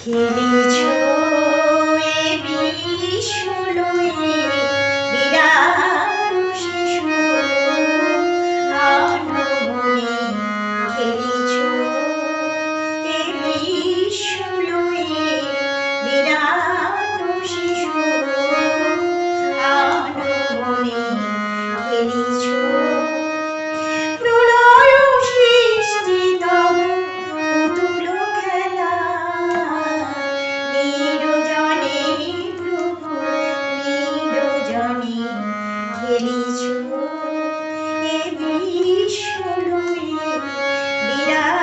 খেলেছ এ বিশ্বলয়ে খেলিছ এ বিশ্বলয়ে বিরাট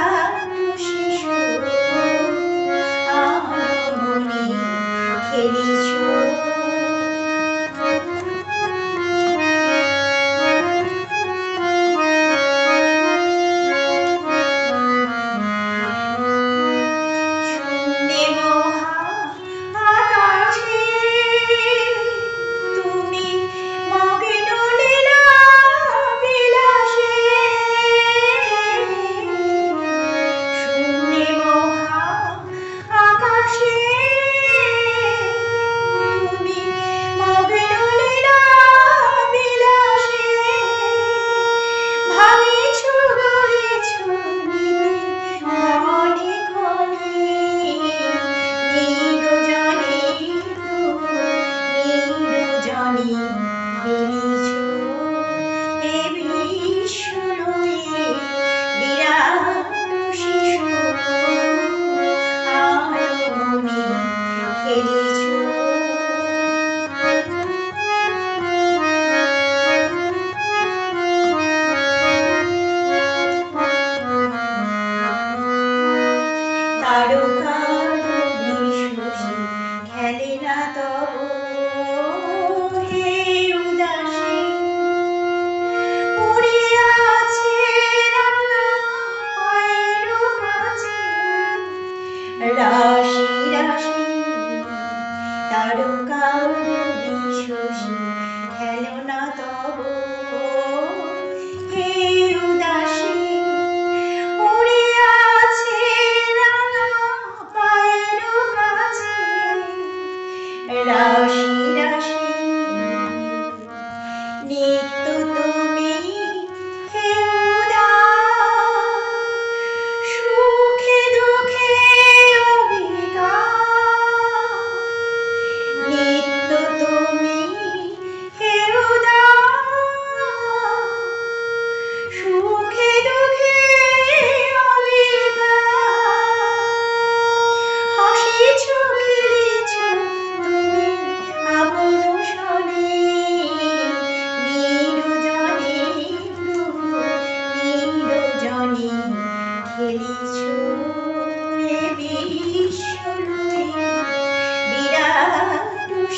আর কারও বিশ্বসী খেলো না তব। হে উদাসী উড়ে আছে রাঙা পায়ের মাঝে। রাশি